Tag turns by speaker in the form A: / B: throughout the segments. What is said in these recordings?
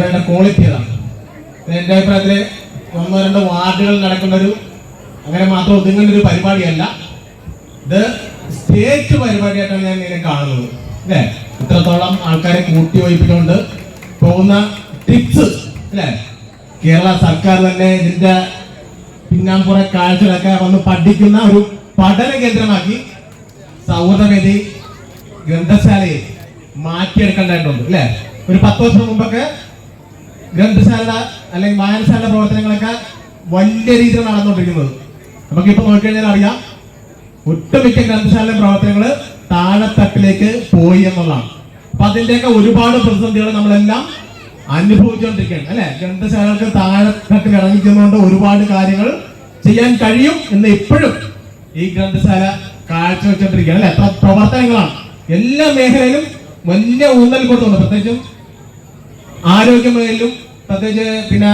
A: പരിപാടിയുടെ ക്വാളിറ്റി അതാണ്. എന്റെ അഭിപ്രായത്തിൽ ഒന്നോ രണ്ടോ വാർഡുകൾ നടക്കുന്ന ഒരു അങ്ങനെ മാത്രം ഒതുങ്ങുന്ന ഒരു പരിപാടിയല്ല. ഇത് സ്റ്റേറ്റ് പരിപാടിയായിട്ടാണ് ഞാൻ ഇതിനെ കാണുന്നത്. അല്ലേ? ഇത്രത്തോളം ആൾക്കാരെ കൂട്ടി വഹിപ്പിച്ചുകൊണ്ട് പോകുന്ന ടിപ്സ് അല്ലേ? കേരള സർക്കാർ തന്നെ ഇതിന്റെ പിന്നാമ്പുറ കാഴ്ചകളൊക്കെ വന്ന് പഠിക്കുന്ന ഒരു പഠന കേന്ദ്രമാക്കി സൗഹൃദവേദി ഗ്രന്ഥശാലയെ മാറ്റിയെടുക്കേണ്ടതായിട്ടുണ്ട് അല്ലേ? ഒരു പത്ത് വർഷം മുമ്പൊക്കെ ഗ്രന്ഥശാല അല്ലെങ്കിൽ വായനശാല പ്രവർത്തനങ്ങളൊക്കെ വലിയ രീതിയിൽ നടന്നുകൊണ്ടിരിക്കുന്നത്. നമുക്കിപ്പോ നോക്കിക്കഴിഞ്ഞാൽ അറിയാം ഒട്ടുമിക്ക ഗ്രന്ഥശാല പ്രവർത്തനങ്ങൾ താഴെത്തട്ടിലേക്ക് പോയി എന്നുള്ളതാണ്. അപ്പൊ അതിന്റെയൊക്കെ ഒരുപാട് പ്രതിസന്ധികൾ നമ്മളെല്ലാം അനുഭവിച്ചുകൊണ്ടിരിക്കുകയാണ് അല്ലെ? ഗ്രന്ഥശാലകൾക്ക് താഴെത്തട്ടിൽ ഇറങ്ങിക്കുന്നതുകൊണ്ട് ഒരുപാട് കാര്യങ്ങൾ ചെയ്യാൻ കഴിയും എന്ന് ഇപ്പോഴും ഈ ഗ്രന്ഥശാല കാഴ്ചവെച്ചുകൊണ്ടിരിക്കുകയാണ് അല്ലെ? പ്രവർത്തനങ്ങളാണ്. എല്ലാ മേഖലയിലും വലിയ ഊന്നൽ കൊടുത്തുണ്ട് പ്രത്യേകിച്ചും ആരോഗ്യ മേഖലയിലും പ്രത്യേകിച്ച് പിന്നെ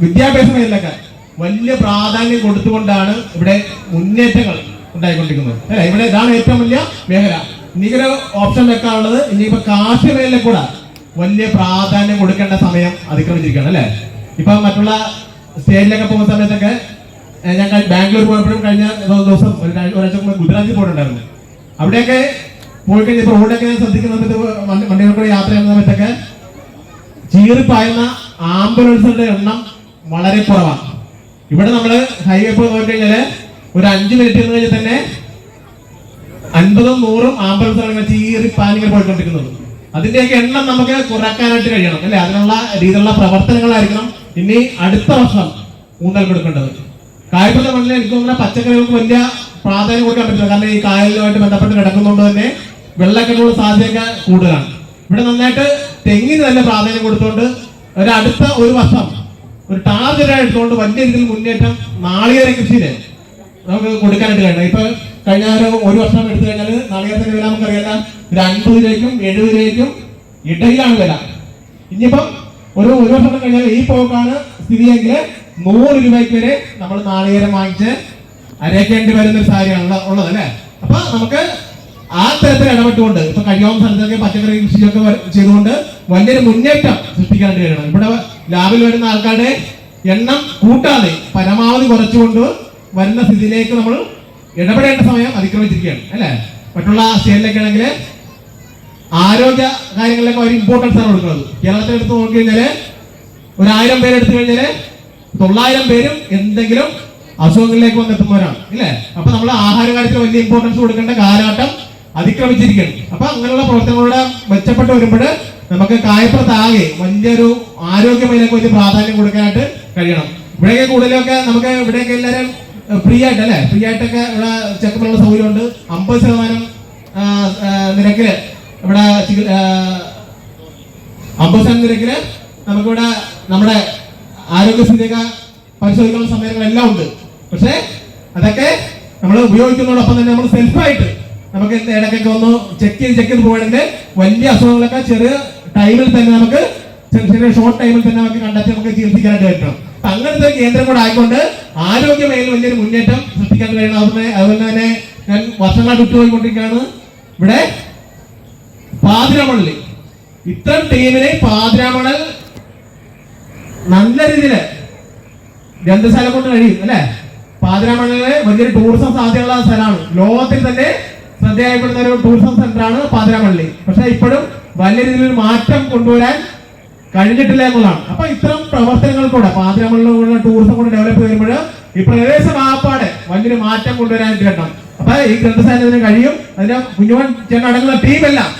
A: വിദ്യാഭ്യാസ മേഖലയിലൊക്കെ വലിയ പ്രാധാന്യം കൊടുത്തുകൊണ്ടാണ് ഇവിടെ മുന്നേറ്റങ്ങൾ ഉണ്ടായിക്കൊണ്ടിരിക്കുന്നത്. അല്ലെ? ഇവിടെ ഇതാണ് ഏറ്റവും വലിയ മേഖല. ഇനിയൊരു ഓപ്ഷൻ വെക്കാനുള്ളത് ഇനിയിപ്പോ കാർഷിക മേഖലയിൽ കൂടെ വലിയ പ്രാധാന്യം കൊടുക്കേണ്ട സമയം അതിക്രമിച്ചിരിക്കുകയാണ് അല്ലെ? ഇപ്പൊ മറ്റുള്ള സ്റ്റേറ്റിലൊക്കെ പോകുന്ന സമയത്തൊക്കെ ഞാൻ ബാംഗ്ലൂർ പോയപ്പോഴും കഴിഞ്ഞ ദിവസം ഒരാഴ്ച മുമ്പ് ഗുജറാത്തിൽ പോയിട്ടുണ്ടായിരുന്നു. അവിടെയൊക്കെ പോയി കഴിഞ്ഞപ്പോൾ റോഡൊക്കെ ഞാൻ ശ്രദ്ധിക്കുന്ന സമയത്ത് വണ്ടി- വണ്ടികൾ കൂടെ യാത്ര ചെയ്യുന്ന സമയത്തൊക്കെ ചീറിപ്പായുന്ന ആംബുലൻസിന്റെ എണ്ണം വളരെ കുറവാണ്. ഇവിടെ നമ്മൾ ഹൈവേ പോയി നോക്കിക്കഴിഞ്ഞാൽ ഒരു അഞ്ചു മിനിറ്റ് എന്ന് കഴിഞ്ഞാൽ തന്നെ അൻപതും നൂറും ആംബുലൻസുകൾ ഇങ്ങനെ ചീറിപ്പാനിങ്ങനെ പോയിക്കൊണ്ടിരിക്കുന്നത്. അതിന്റെയൊക്കെ എണ്ണം നമുക്ക് കുറക്കാനായിട്ട് കഴിയണം അല്ലെ? അതിനുള്ള രീതിയിലുള്ള പ്രവർത്തനങ്ങളായിരിക്കണം ഇനി അടുത്ത വർഷം ഊന്നൽ കൊടുക്കേണ്ടത്. കായപ്പുറത്തെ മണ്ണിൽ എനിക്ക് തോന്നുന്ന പച്ചക്കറികൾക്ക് വലിയ പ്രാധാന്യം കൊടുക്കാൻ പറ്റില്ല. കാരണം ഈ കായലുമായിട്ട് ബന്ധപ്പെട്ട് കിടക്കുന്നതുകൊണ്ട് തന്നെ വെള്ളക്കെട്ടുള്ള സാധ്യതയൊക്കെ കൂടുതലാണ്. ഇവിടെ നന്നായിട്ട് തെങ്ങിന് തന്നെ പ്രാധാന്യം കൊടുത്തുകൊണ്ട് ഒരു അടുത്ത ഒരു വർഷം ഒരു ടാർജറ്റ് എടുത്തുകൊണ്ട് വലിയ രീതിയിൽ മുന്നേറ്റം നാളികേര കൃഷിയിൽ നമുക്ക് കൊടുക്കാനായിട്ട് കഴിയണം. ഇപ്പൊ കഴിഞ്ഞ ഒരു വർഷം എടുത്തു കഴിഞ്ഞാൽ നാളികേരത്തിന്റെ വില നമുക്കറിയാം ഒരു അൻപത് രൂപയ്ക്കും എഴുപത് രൂപയ്ക്കും ഇടയിലാണ് വില. ഇനിയിപ്പം ഒരു ഒരു വർഷം കഴിഞ്ഞാൽ ഈ പോക്കാണ് സ്ഥിതിയെങ്കിൽ നൂറ് രൂപയ്ക്ക് വരെ നമ്മൾ നാളികേരം വാങ്ങിച്ച് അരയ്ക്കേണ്ടി വരുന്ന ഒരു സാഹചര്യമാണ് ഉള്ള- ഉള്ളത് അല്ലേ? അപ്പൊ നമുക്ക് ആ തരത്തിൽ ഇടപെട്ടുകൊണ്ട് ഇപ്പൊ കഴിയാവുന്ന സ്ഥലത്തൊക്കെ പച്ചക്കറി കൃഷിയൊക്കെ ചെയ്തുകൊണ്ട് വലിയൊരു മുന്നേറ്റം സൃഷ്ടിക്കാനായിട്ട് കഴിയണം. ഇവിടെ ലാബിൽ വരുന്ന ആൾക്കാരുടെ എണ്ണം കൂട്ടാതെ പരമാവധി കുറച്ചുകൊണ്ട് വരുന്ന സ്ഥിതിയിലേക്ക് നമ്മൾ ഇടപെടേണ്ട സമയം അതിക്രമിച്ചിരിക്കുകയാണ് അല്ലേ? മറ്റുള്ള സ്റ്റേറ്റിലൊക്കെ ആണെങ്കിൽ ആരോഗ്യ കാര്യങ്ങളിലൊക്കെ ഒരു ഇമ്പോർട്ടൻസ് ആണ് കൊടുക്കുന്നത്. കേരളത്തിൽ എടുത്ത് നോക്കിക്കഴിഞ്ഞാൽ ഒരു ആയിരം പേര് എടുത്തു കഴിഞ്ഞാൽ തൊള്ളായിരം പേരും എന്തെങ്കിലും അസുഖങ്ങളിലേക്ക് വന്നെത്തുന്നവരാണ് ഇല്ലേ? അപ്പൊ നമ്മൾ ആഹാര കാര്യത്തിൽ വലിയ ഇമ്പോർട്ടൻസ് കൊടുക്കേണ്ട കാലഘട്ടം അതിക്രമിച്ചിരിക്കുകയാണ് അപ്പൊ അങ്ങനെയുള്ള പ്രവർത്തനങ്ങളുടെ മെച്ചപ്പെട്ട് വരുമ്പോൾ നമുക്ക് കായപ്പുറത്താകെ വലിയൊരു ആരോഗ്യമേലൊക്കെ വലിയ പ്രാധാന്യം കൊടുക്കാനായിട്ട് കഴിയണം. ഇവിടെയൊക്കെ കൂടുതലൊക്കെ നമുക്ക് ഇവിടെയൊക്കെ എല്ലാവരും ഫ്രീ ആയിട്ട് അല്ലേ? ഫ്രീ ആയിട്ടൊക്കെ ഇവിടെ ചെക്കപ്പിനുള്ള സൗകര്യമുണ്ട്. അമ്പത് ശതമാനം നിരക്കിൽ ഇവിടെ അമ്പത് ശതമാനം നിരക്കിൽ നമുക്കിവിടെ നമ്മുടെ ആരോഗ്യസ്ഥിതിയൊക്കെ പരിശോധിക്കാനുള്ള സമയങ്ങളെല്ലാം ഉണ്ട്. പക്ഷേ അതൊക്കെ നമ്മൾ ഉപയോഗിക്കുന്നതോടൊപ്പം തന്നെ നമ്മൾ സെൽഫായിട്ട് നമുക്ക് ഇടയ്ക്കൊക്കെ ഒന്ന് ചെക്ക് ചെയ്ത് ചെക്ക് ചെയ്ത് പോകണമെങ്കിൽ വലിയ അസുഖങ്ങളൊക്കെ ചെറിയ ടൈമിൽ തന്നെ നമുക്ക് ചെറിയ ഷോർട്ട് ടൈമിൽ തന്നെ നമുക്ക് കണ്ടെത്തി നമുക്ക് ചികിത്സിക്കാനായിട്ട് പറ്റണം അങ്ങനത്തെ ഒരു കേന്ദ്രം കൂടെ ആയിക്കൊണ്ട് ആരോഗ്യ മേഖല വലിയൊരു മുന്നേറ്റം സൃഷ്ടിക്കാൻ കഴിയണം. അതുപോലെ അതുപോലെ തന്നെ ഞാൻ വർഷങ്ങളായിട്ട് വിട്ടുപോയിക്കൊണ്ടിരിക്കുകയാണ്. ഇവിടെ പാതിരാമണലിൽ ഇത്തരം ടീമിനെ പാതിരാമണൽ നല്ല രീതിയിൽ ഗ്രന്ഥശാല കൊണ്ട് കഴിയും അല്ലെ? പാതിരാമണലിലെ വലിയൊരു ടൂറിസം സാധ്യതയുള്ള സ്ഥലമാണ്. ലോകത്തിൽ തന്നെ ശ്രദ്ധയായപ്പെടുന്ന ഒരു ടൂറിസം സെന്ററാണ് പാതിരാമള്ളി പക്ഷെ ഇപ്പോഴും വലിയ രീതിയിൽ മാറ്റം കൊണ്ടുവരാൻ കഴിഞ്ഞിട്ടില്ല എന്നുള്ളതാണ്. അപ്പൊ ഇത്തരം പ്രവർത്തനങ്ങൾ കൂടെ പാതിരാമണലിലൂടെ ടൂറിസം കൂടെ ഡെവലപ്പ് ചെയ്യുമ്പോൾ ഈ പ്രദേശം ആപ്പാടെ വലിയൊരു മാറ്റം കൊണ്ടുവരാനായിട്ട് കിട്ടണം അപ്പൊ ഈ ഗ്രന്ഥശാലത്തിന് കഴിയും. അതിന് കുഞ്ഞുവൻ ചെന്നടങ്ങുന്ന ടീമെല്ലാം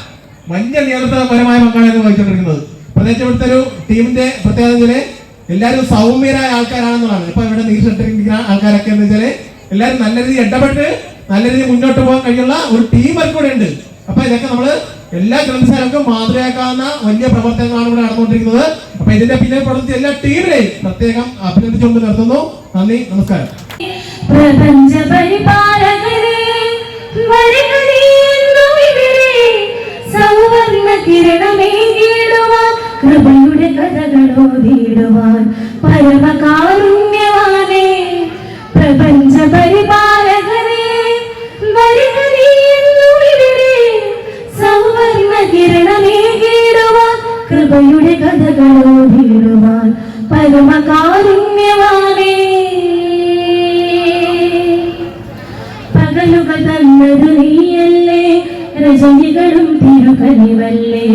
A: വലിയ നിയന്ത്രണപരമായ പങ്കാളിത്തം വഹിച്ചുകൊണ്ടിരിക്കുന്നത്. പ്രത്യേകിച്ച് ഇവിടുത്തെ ഒരു ടീമിന്റെ പ്രത്യേകത എല്ലാവരും സൗമ്യരായ ആൾക്കാരാണെന്നുള്ളതാണ്. ഇപ്പൊ ഇവിടെ നീർച്ചട്ടിരിക്കുന്ന ആൾക്കാരൊക്കെ എന്ന് വെച്ചാൽ എല്ലാവരും നല്ല രീതിയിൽ ഇടപെട്ട് നല്ല രീതിയിൽ മുന്നോട്ട് പോകാൻ കഴിയുന്ന ഒരു ടീം വർക്ക് ഇവിടെ ഉണ്ട്. അപ്പൊ ഇതൊക്കെ നമ്മൾ എല്ലാ ഗ്രന്ഥശാലക്കും മാതൃകയാക്കാവുന്ന വലിയ പ്രവർത്തനങ്ങളാണ് ഇവിടെ നടന്നുകൊണ്ടിരിക്കുന്നത്. അപ്പൊ ഇതിന്റെ പിന്നിൽ പ്രവർത്തിച്ച എല്ലാ ടീമിനെയും പ്രത്യേകം അഭിനന്ദിച്ചുകൊണ്ട് നിർത്തുന്നു. നന്ദി നമസ്കാരം.
B: പ്രപഞ്ച പരിപാലകരെ സൗവർണ കിരണമേകിടുവാൻ പ്രപഞ്ച പരിപാലകരെ കൃപയുടെ കഥകളോടിടുവാൻ പരമകാരുണ്യവാനേ. പകലുകൾ തന്നത് നീയല്ലേ രജനികളും തിരുകനിവല്ലേ.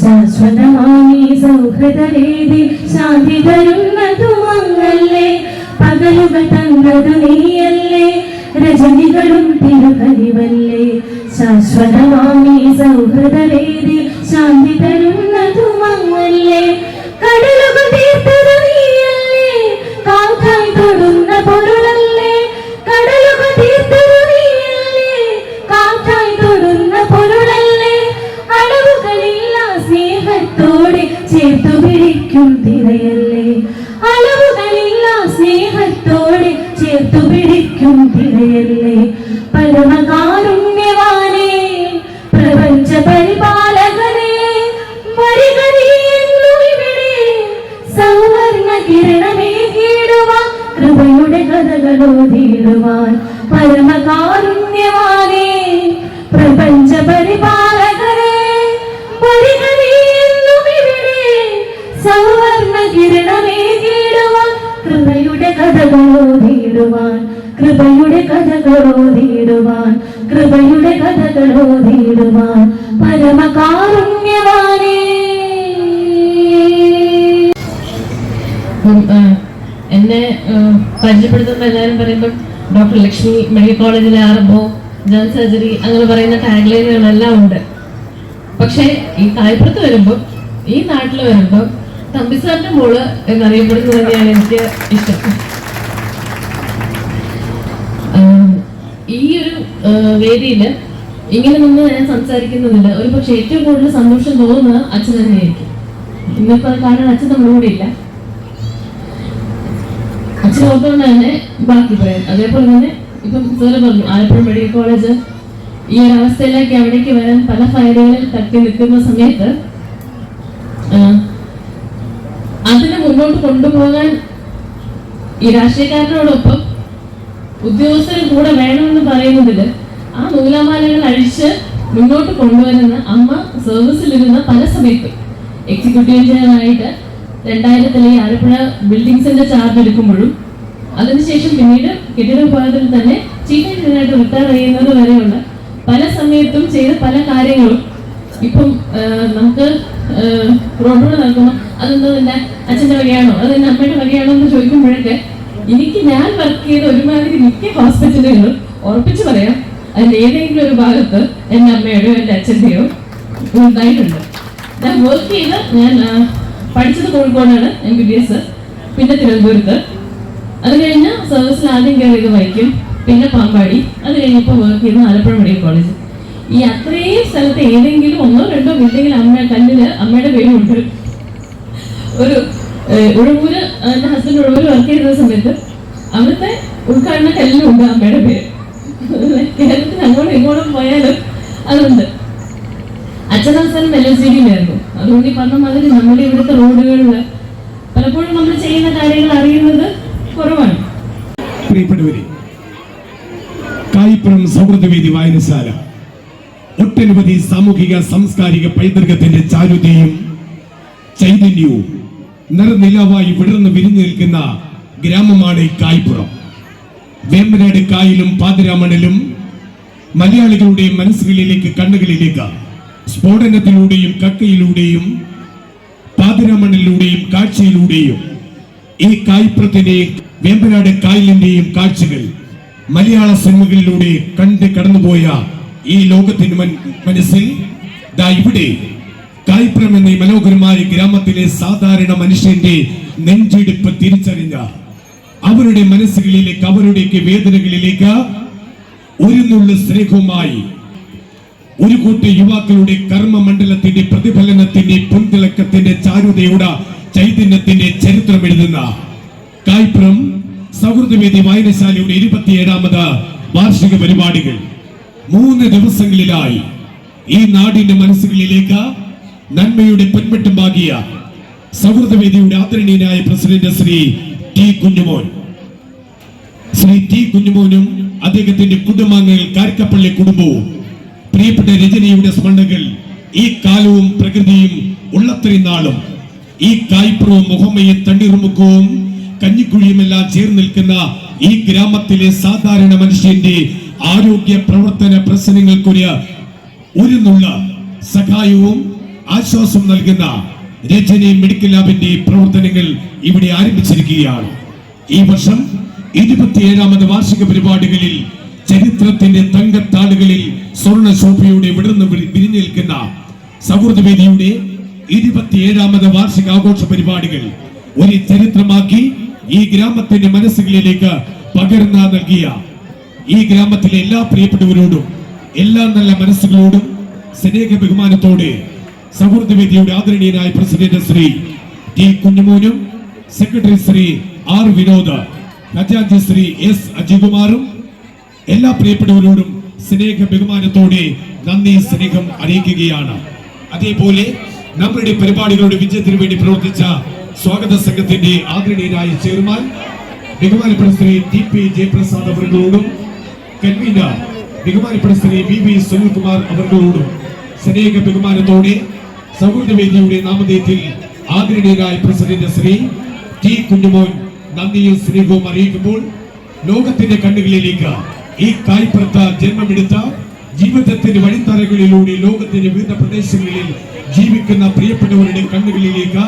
B: ശാശ്വതമായി സൗഹൃദവേദി ശാന്തി തരുന്നതുമങ്ങല്ലേ പകലുകൾ തന്നത് നീയല്ലേ രജനികളും തിരുകനിവല്ലേ. ശാശ്വതമായി സൗഹൃദവേദി ശാന്തി തരുന്നതുമങ്ങല്ലേ കടലുകൾ തീർത്തത് നീയല്ലേ? തൊടുന്ന പൊരുളല്ലേ? കടലുകൾ തീർത്തത് നീയല്ലേ? തൊടുന്ന പൊരുളല്ലേ? അളവുകളില്ല സ്നേഹത്തോടെ ചേർത്തു പിടിക്കും തിരയല്ലേ? അളവുകളില്ല സ്നേഹത്തോടെ ചേർത്തു പിടിക്കും തിരയല്ലേ? പരമകാരുണ്യവാനേ കഥകളോതിടുവാൻ പരമകാരുണ്യവാനേ പ്രപഞ്ച പരിപാലകരെ സൗവർണ കിരണമേ കീടുവാൻ കൃപയുടെ കഥകളോതിടുവാൻ കൃപയുടെ കഥകളോതിടുവാൻ കൃപയുടെ കഥകളോതിടുവാൻ പരമകാരുണ്യവാനേ.
C: എന്നെ ആ, പരിചയപ്പെടുത്തുന്ന എല്ലാവരും പറയുമ്പോൾ ഡോക്ടർ ലക്ഷ്മി മെഡിക്കൽ കോളേജിലെ ആർബോ ജനറൽ സർജറി അങ്ങനെ പറയുന്ന ടാഗ്ലൈനുകളെല്ലാം ഉണ്ട്. പക്ഷേ ഈ കായപ്പുറത്ത് വരുമ്പോൾ ഈ നാട്ടിൽ വരുമ്പോൾ തമ്പിസാറിന്റെ മോൾ എന്നറിയപ്പെടുന്നത് തന്നെയാണ് എനിക്ക് ഇഷ്ടം. ഈ ഒരു വേദിയിൽ ഇങ്ങനെ നിന്ന് ഞാൻ സംസാരിക്കുന്നതിൽ ഒരു പക്ഷേ ഏറ്റവും കൂടുതൽ സന്തോഷം തോന്നുന്നത് അച്ഛൻ തന്നെയായിരിക്കും. ഇന്നിപ്പോൾ കാരണം അച്ഛൻ നമ്മുടെ ഇല്ല. ഓർത്തുകൊണ്ട് തന്നെ ബാക്കി പറയാം അതേപോലെ തന്നെ ഇപ്പം സാറ് പറഞ്ഞു ആലപ്പുഴ മെഡിക്കൽ കോളേജ് ഈ ഒരു അവസ്ഥയിലേക്ക് അവിടേക്ക് വരാൻ പല ഫയലുകളിൽ തട്ടി നിൽക്കുന്ന സമയത്ത് അതിനെ മുന്നോട്ട് കൊണ്ടുപോകാൻ ഈ രാഷ്ട്രീയക്കാരനോടൊപ്പം ഉദ്യോഗസ്ഥരും കൂടെ വേണമെന്ന് പറയുന്നതിൽ ആ നൂലാമാലകൾ അഴിച്ച് മുന്നോട്ട് കൊണ്ടുവരുന്ന അമ്മ സർവീസിലിരുന്ന പല സമയത്തും എക്സിക്യൂട്ടീവ് എഞ്ചിനീയറായിട്ട് രണ്ടായിരത്തിലെ ആലപ്പുഴ ബിൽഡിങ്സിന്റെ ചാർജ് എടുക്കുമ്പോഴും അതിനുശേഷം പിന്നീട് കെട്ടിട വിഭാഗത്തിൽ തന്നെ ചീഫ് എഞ്ചിനീയറായിട്ട് റിട്ടയർ ചെയ്യുന്നത് വരെയുള്ള പല സമയത്തും ചെയ്ത പല കാര്യങ്ങളും ഇപ്പം നമുക്ക് റോഡുകൾ നൽകുന്നു അതെന്താ തന്നെ അച്ഛന്റെ വകയാണോ? അത് തന്നെ അമ്മയുടെ വകയാണോ എന്ന് ചോദിക്കുമ്പോഴൊക്കെ എനിക്ക് ഞാൻ വർക്ക് ചെയ്ത ഒരുമാതിരി മിക്ക ഹോസ്പിറ്റലുകളും ഉറപ്പിച്ചു പറയാം അതിന്റെ ഏതെങ്കിലും ഒരു ഭാഗത്ത് എന്റെ അമ്മയുടെയോ എന്റെ അച്ഛന്റെയോ ഉണ്ടായിട്ടുണ്ട്. ഞാൻ വർക്ക് ചെയ്ത് ഞാൻ പഠിച്ചത് കോഴിക്കോടാണ് എം ബി ബി എസ് പിന്നെ തിരുവനന്തപുരത്ത്. അത് കഴിഞ്ഞ് സർവീസിൽ ആദ്യം കയറിയത് വൈക്കം പിന്നെ പാമ്പാടി. അത് കഴിഞ്ഞപ്പോൾ വർക്ക് ചെയ്യുന്ന ആലപ്പുഴ മെഡിക്കൽ കോളേജ് ഈ അത്രയും സ്ഥലത്ത് ഏതെങ്കിലും ഒന്നോ രണ്ടോ ബിൽഡിങ്ങിൽ അമ്മ കല്ലിൽ അമ്മയുടെ പേരുണ്ട് ഒരു ഉഴവൂര് എന്റെ ഹസ്ബൻഡ് ഉഴവൂര് വർക്ക് ചെയ്യുന്ന സമയത്ത് അവിടുത്തെ ഉദ്ഘാടന കല്ലിലുണ്ട് അമ്മയുടെ പേര്. കേരളത്തിൽ അങ്ങോട്ടും ഇങ്ങോട്ടും പോയാലും അതുണ്ട്. അച്ഛൻ അവസാനം എൽ എസ് ഡിയിലായിരുന്നു അതുകൊണ്ട് ഈ പറഞ്ഞ മാതിരി നമ്മുടെ ഇവിടുത്തെ റോഡുകളിൽ പലപ്പോഴും നമ്മൾ ചെയ്യുന്ന കാര്യങ്ങൾ
D: പ്രിയപ്പെട്ടവരെ കായിപ്പുറം സൗഹൃദവേദി വായനശാല ഒട്ടനവധി സാമൂഹിക സാംസ്കാരിക പൈതൃകത്തിന്റെ ചാരുതയും ചൈതന്യവും നിറനിലാവായി വിടർന്ന് വിരിഞ്ഞു നിൽക്കുന്ന ഗ്രാമമാണ് കായ്പുറം വേമ്പനാട് കായലും പാതിരാമണലും മലയാളികളുടെ മനസ്സുകളിലേക്ക് കണ്ണുകളിലേക്ക് സ്ഫോടനത്തിലൂടെയും കക്കയിലൂടെയും പാതിരാമണലിലൂടെയും കാഴ്ചയിലൂടെയും ഈ കായ്പുറത്തിന്റെയും വേമ്പനാട് കായലിന്റെയും കാഴ്ചകൾ മലയാള സിനിമകളിലൂടെ കണ്ട് കടന്നുപോയ ഈ ലോകത്തിന് മനസ്സിൽ ഇവിടെ കായ്പ്രം എന്ന മനോഹരമായ ഗ്രാമത്തിലെ സാധാരണ മനുഷ്യന്റെ നെഞ്ചിടിപ്പ് തിരിച്ചറിഞ്ഞ അവരുടെ മനസ്സുകളിലേക്ക് അവരുടെയൊക്കെ വേദനകളിലേക്ക് ഒരു നുള്ളു സ്നേഹവുമായി ഒരു കൂട്ടം യുവാക്കളുടെ കർമ്മമണ്ഡലത്തിന്റെ പ്രതിഫലനത്തിന്റെ പൊൻതിളക്കത്തിന്റെ ചാരുതയുടെ ചൈതന്യത്തിന്റെ ചരിത്രം എഴുതുന്ന കായ്പുറം സൗഹൃദവേദി വായനശാലയുടെ ഇരുപത്തിയേഴാമത് വാർഷിക പരിപാടികൾ. മൂന്ന് ദിവസങ്ങളിലായി ഈ നാടിന്റെ മനസ്സുകളിലേക്ക് നന്മയുടെ പൊൻവെട്ടും പാകിയ സൗഹൃദവേദിയുടെ ആദരണീയനായ president Shri T Kunjumon. Shri T കുഞ്ഞുമോനും അദ്ദേഹത്തിന്റെ കുടുംബാംഗങ്ങൾ കാർക്കപ്പള്ളി കുടുംബവും പ്രിയപ്പെട്ട രചനയുടെ സ്മരണകൾ ഈ കാലവും പ്രകൃതിയും ഉള്ളത്രയും നാളും ഈ കായ്പുറവും മുഹമ്മയും തണ്ണീർമുക്കവും കഞ്ഞിക്കുഴിയുമെല്ലാം ചേർന്ന് നിൽക്കുന്ന ഈ ഗ്രാമത്തിലെ സാധാരണ മനുഷ്യന്റെ ആരോഗ്യ പ്രവർത്തന പ്രശ്നങ്ങൾക്കൊരു ഒരു നുള്ള സഹായവും ആശ്വാസവും നൽകുന്ന രജനി മെഡിക്കൽ ലാബിന്റെ പ്രവർത്തനങ്ങൾ ഇവിടെ ആരംഭിച്ചിരിക്കുകയാണ്. ഈ വർഷം ഇരുപത്തിയേഴാമത് വാർഷിക പരിപാടികളിൽ ചരിത്രത്തിന്റെ തങ്കത്താളുകളിൽ സ്വർണ ശോഭയുടെ വിടർന്ന് വിരി- വിരിഞ്ഞു നിൽക്കുന്ന സൗഹൃദവേദിയുടെ ഇരുപത്തിയേഴാമത് വാർഷികാഘോഷ പരിപാടികൾ ഒരു ചരിത്രമാക്കി ഈ ഗ്രാമത്തിന്റെ മനസ്സുകളിലേക്ക് പകർന്ന നൽകിയ ഈ ഗ്രാമത്തിലെ എല്ലാ പ്രിയപ്പെട്ടവരോടും എല്ലാ നല്ല മനസ്സുകളോടും സ്നേഹ ബഹുമാനത്തോടെ സൗഹൃദവേദിയുടെ ആദരണീയനായ പ്രസിഡന്റ് ശ്രീ ടി കുഞ്ഞുമോനും സെക്രട്ടറി ശ്രീ ആർ വിനോദ് ഖജാജി ശ്രീ എസ് അജികുമാറും എല്ലാ പ്രിയപ്പെട്ടവരോടും സ്നേഹ ബഹുമാനത്തോടെ നന്ദി സ്നേഹം അറിയിക്കുകയാണ്. അതേപോലെ നമ്മുടെ പരിപാടികളുടെ വിജയത്തിന് വേണ്ടി പ്രവർത്തിച്ച സ്വാഗത സംഘത്തിന്റെ ആദരണീയനായ ചെയർമാൻ ബഹുമാനപ്പെട്ട ശ്രീ ടി പി ജയപ്രസാദ് അവർകളോടും കൺവീനർ ബഹുമാനപ്പെട്ട ശ്രീ വി വി സുനിൽകുമാർ അവർകളോടും സ്നേഹ ബഹുമാനത്തോടെ സൗഹൃദവേദിയുടെ നാമധേയത്തിൽ ആദരണീയനായ പ്രസിഡന്റ് ശ്രീ ടി. കുഞ്ഞുമോൻ നന്ദിയും സ്നേഹവും അറിയിക്കുമ്പോൾ ലോകത്തിന്റെ കണ്ണുകളിലേക്ക് ഈ കായ്പുറത്ത ജന്മമെടുത്ത ജീവിതത്തിന്റെ വഴിത്തറകളിലൂടെ ലോകത്തിന്റെ വിവിധ പ്രദേശങ്ങളിൽ ജീവിക്കുന്ന പ്രിയപ്പെട്ടവരുടെ കണ്ണുകളിലേക്ക്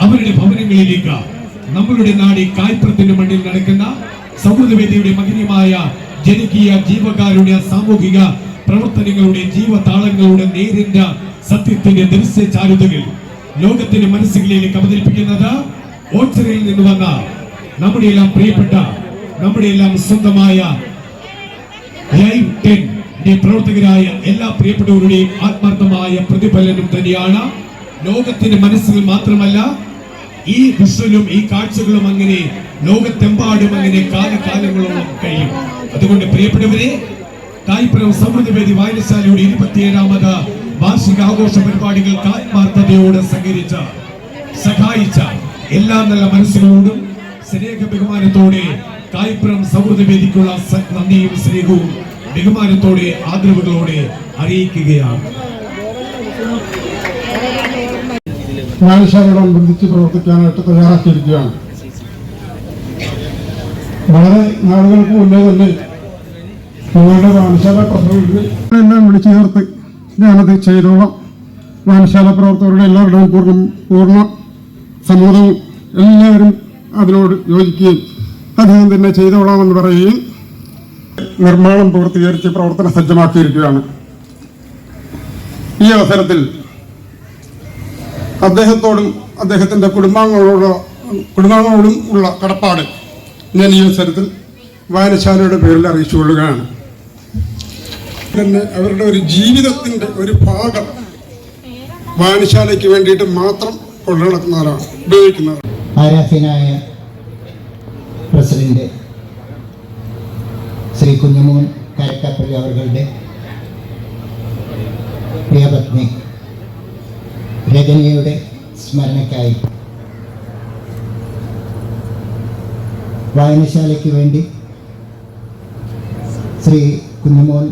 D: അവരുടെ ഭവനങ്ങളിലേക്ക് നമ്മളുടെ നാടി കായ്പത്തിന്റെ മണ്ണിൽ നടക്കുന്ന സൗഹൃദവേദിയുടെ മകനീയമായ ജനകീയ ജീവകാരുടെ സാമൂഹിക പ്രവർത്തനങ്ങളുടെ ജീവതാളങ്ങളുടെ നേരിന്റെ സത്യത്തിന്റെ ദൃശ്യ ചാരുതകൾ ലോകത്തിന്റെ മനസ്സുകളിലേക്ക് അവതരിപ്പിക്കുന്നത് ഓച്ചറയിൽ നിന്ന് വന്ന നമ്മുടെ എല്ലാം പ്രിയപ്പെട്ട നമ്മുടെ എല്ലാം സ്വന്തമായ ലൈവ് ടെൻ പ്രവർത്തകരായ എല്ലാ പ്രിയപ്പെട്ടവരുടെയും ആത്മാർത്ഥമായ പ്രതിഫലനം തന്നെയാണ്. ലോകത്തിന്റെ മനസ്സിൽ മാത്രമല്ല ഈ ദൃശ്യനും ഈ കാഴ്ചകളും അങ്ങനെ ലോകത്തെമ്പാടും അങ്ങനെ കാലകാലങ്ങളോളം കഴിയും. അതുകൊണ്ട് പ്രിയപ്പെട്ടവരെ കായ്പുരം സമൃദ്ധവേദി വായനശാലയുടെ ഇരുപത്തിയേഴാമത് വാർഷിക ആഘോഷ പരിപാടികൾക്ക് ആത്മാർത്ഥതയോടെ സഹകരിച്ച സഹായിച്ച എല്ലാ നല്ല മനസ്സുകളോടും സ്നേഹ ബഹുമാനത്തോടെ കായ്പുരം സൗഹൃദവേദിക്കുള്ള സ- നന്ദിയും സ്നേഹവും ബഹുമാനത്തോടെ ആദരവുകളോടെ അറിയിക്കുകയാണ്.
E: വായനശാലയോടനുബന്ധിച്ച് പ്രവർത്തിക്കാനായിട്ട് തയ്യാറാക്കിയിരിക്കുകയാണ്. വളരെ നാളുകൾക്ക് മുന്നേ തന്നെ നിങ്ങളുടെ വായനശാല പ്രവർത്തകർ എല്ലാം വിളിച്ചു ചേർത്ത് ഞാനത് ചെയ്തോളാം. വായനശാല പ്രവർത്തകരുടെ എല്ലാവരുടെയും പൂർണ പൂർണ സമ്മതവും എല്ലാവരും അതിനോട് യോജിക്കുകയും അദ്ദേഹം തന്നെ ചെയ്തോളാമെന്ന് പറയുകയും നിർമ്മാണം പൂർത്തീകരിച്ച് പ്രവർത്തന സജ്ജമാക്കിയിരിക്കുകയാണ്. ഈ അവസരത്തിൽ അദ്ദേഹത്തോടും അദ്ദേഹത്തിന്റെ കുടുംബാംഗങ്ങളോട് കുടുംബാംഗങ്ങളോടും ഉള്ള കടപ്പാട് ഞാൻ ഈ അവസരത്തിൽ വായനശാലയുടെ പേരിൽ അറിയിച്ചുകൊള്ളുകയാണ്. തന്നെ അവരുടെ ഒരു ജീവിതത്തിന്റെ ഒരു ഭാഗം വായനശാലയ്ക്ക് വേണ്ടിയിട്ട് മാത്രം കൊണ്ടു നടക്കുന്നവരാണ് ഉപയോഗിക്കുന്നവരാണ്.
F: ആരാധനായ പ്രസിഡന്റ് ശ്രീ കുഞ്ഞമോൻ കാരക്കാപ്പള്ളി അവരുടെ പ്രിയപത്നി രജനിയുടെ സ്മരണയ്ക്കായി വായനശാലയ്ക്ക് വേണ്ടി ശ്രീ കുഞ്ഞുമോൻ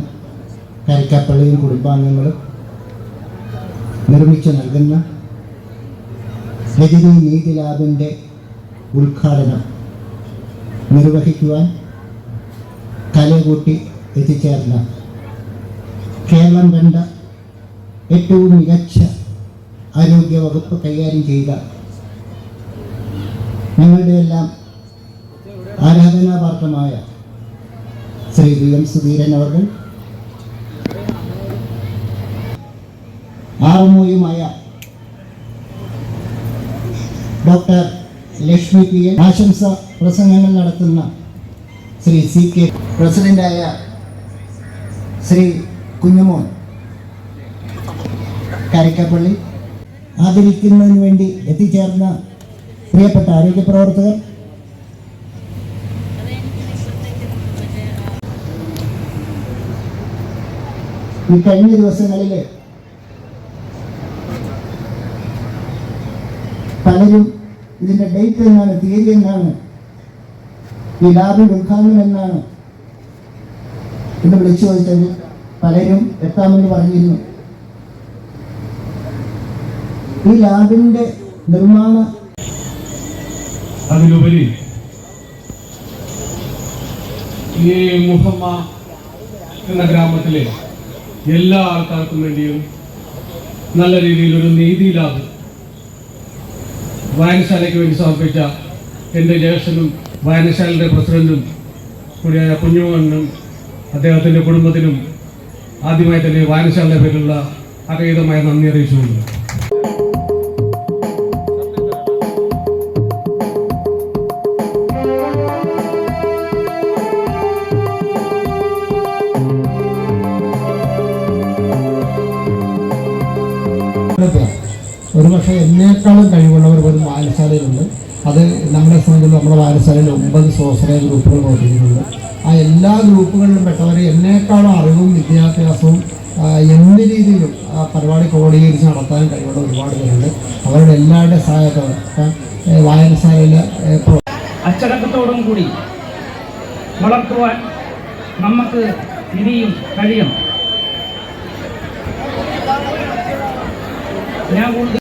F: കരക്കാപ്പള്ളിയും കുടുംബാംഗങ്ങളും നിർമ്മിച്ചു നൽകുന്ന രജനി നീതി ലാബിന്റെ ഉദ്ഘാടനം നിർവഹിക്കുവാൻ കലകൂട്ടി എത്തിച്ചേർന്ന കേരളം കണ്ട ഏറ്റവും മികച്ച ആരോഗ്യ വകുപ്പ് കൈകാര്യം ചെയ്ത ഞങ്ങളുടെ എല്ലാം ആരാധനാപാത്രമായ ശ്രീ വി എം സുധീരൻ അവർ ആറുമോയുമായ ഡോക്ടർ ലക്ഷ്മി പി എൻ ആശംസ പ്രസംഗങ്ങൾ നടത്തുന്ന ശ്രീ സി കെ പ്രസിഡന്റായ ശ്രീ കുഞ്ഞുമോൻ. കരക്കപ്പള്ളി. ആദരിക്കുന്നതിന് വേണ്ടി എത്തിച്ചേർന്ന പ്രിയപ്പെട്ട ആരോഗ്യ പ്രവർത്തകർ. ഈ കഴിഞ്ഞ ദിവസങ്ങളിൽ പലരും ഇതിന്റെ ഡേറ്റ് എന്നാണ് തീയതി എന്നാണ് ഈ ലാബിൽ ഉദ്ഘാടനം എന്നാണ് എന്ന് വിളിച്ചു ചോദിച്ചത് പലരും എത്താമെന്ന് പറഞ്ഞിരുന്നു. ഈ ലാബിന്റെ നിർമ്മാണ
G: അതിലുപരി ഈ മുഹമ്മ എന്ന ഗ്രാമത്തിലെ എല്ലാ ആൾക്കാർക്കും വേണ്ടിയും നല്ല രീതിയിൽ ഒരു നീതി ലാബ് വായനശാലയ്ക്ക് വേണ്ടി സമർപ്പിച്ച എന്റെ ജ്യേഷ്ഠനും വായനശാലയുടെ പ്രസിഡന്റും കൂടിയായ കുഞ്ഞുമോഹനും അദ്ദേഹത്തിന്റെ കുടുംബത്തിനും ആദ്യമായി തന്നെ വായനശാലയുടെ പേരിലുള്ള അകൈതമായ നന്ദി
F: അറിയിച്ചുകൊണ്ട്. ഒരുപക്ഷെ എന്നേക്കാളും കഴിവുള്ളവർ ഒരു വായനശാലയിലുണ്ട്. അത് നമ്മളെ സംബന്ധിച്ച് നമ്മുടെ വാരസാലയിൽ ഒമ്പത് സ്വാശ്രയ ഗ്രൂപ്പുകൾ പ്രവർത്തിക്കുന്നുണ്ട് ആ എല്ലാ ഗ്രൂപ്പുകളിലും പെട്ടവർ എന്നേക്കാളും അറിവും വിദ്യാഭ്യാസവും എന്ത് രീതിയിലും ആ പരിപാടി ക്രോഡീകരിച്ച് നടത്താൻ കഴിവുള്ള ഒരുപാട് പേരുണ്ട്. അവരുടെ എല്ലാവരുടെ സഹായത്തോടെ. വായനശാലയിലെ
H: അച്ചടക്കത്തോടും കൂടി വളർത്തുവാൻ നമുക്ക് ഇനിയും കഴിയണം. ഞാൻ കൂടുതൽ